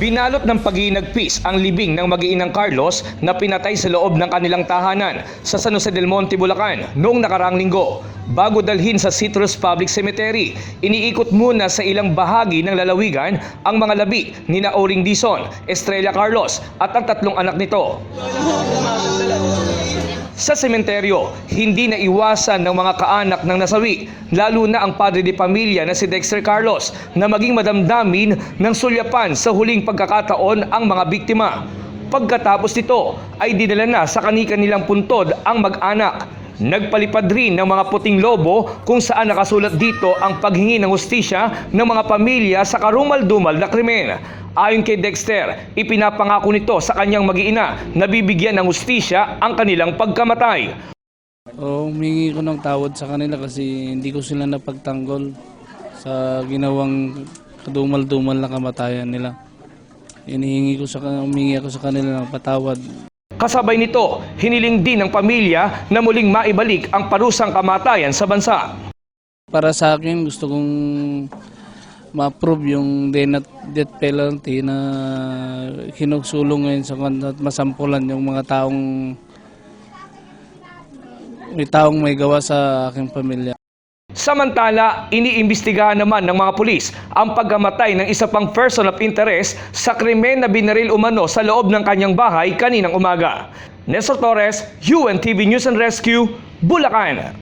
Binalot ng paginagpis ang libing ng mag-iinang Carlos na pinatay sa loob ng kanilang tahanan sa San Jose del Monte, Bulacan noong nakaraang linggo. Bago dalhin sa Citrus Public Cemetery, iniikot muna sa ilang bahagi ng lalawigan ang mga labi ni Nauring Dison, Estrella Carlos at ang tatlong anak nito. Sa sementeryo, hindi na iwasan ng mga kaanak ng nasawi, lalo na ang padre de pamilya na si Dexter Carlos na maging madamdamin ng sulyapan sa huling pagkakataon ang mga biktima. Pagkatapos nito ay dinala na sa kani-kanilang puntod ang mag-anak. Nagpalipad rin ng mga puting lobo kung saan nakasulat dito ang paghingi ng hustisya ng mga pamilya sa karumal-dumal na krimen. Ayon kay Dexter, ipinapangako nito sa kanyang mag-iina na bibigyan ng hustisya ang kanilang pagkamatay. O humingi ko ng tawad sa kanila kasi hindi ko sila napagtanggol sa ginawang kadumal-dumal na kamatayan nila. Inihingi ko sa humingi ako sa kanila ng patawad. Kasabay nito, hiniling din ng pamilya na muling maibalik ang parusang kamatayan sa bansa. Para sa akin, gusto kong ma-approve yung death, penalty na kinugsulong ngayon sa at masampulan yung mga taong may taong may gawa sa aking pamilya. Samantala, iniimbestigahan naman ng mga pulis ang pagkamatay ng isa pang person of interest sa krimen na binaril umano sa loob ng kanyang bahay kaninang umaga. Nestor Torres, UNTV News and Rescue, Bulacan.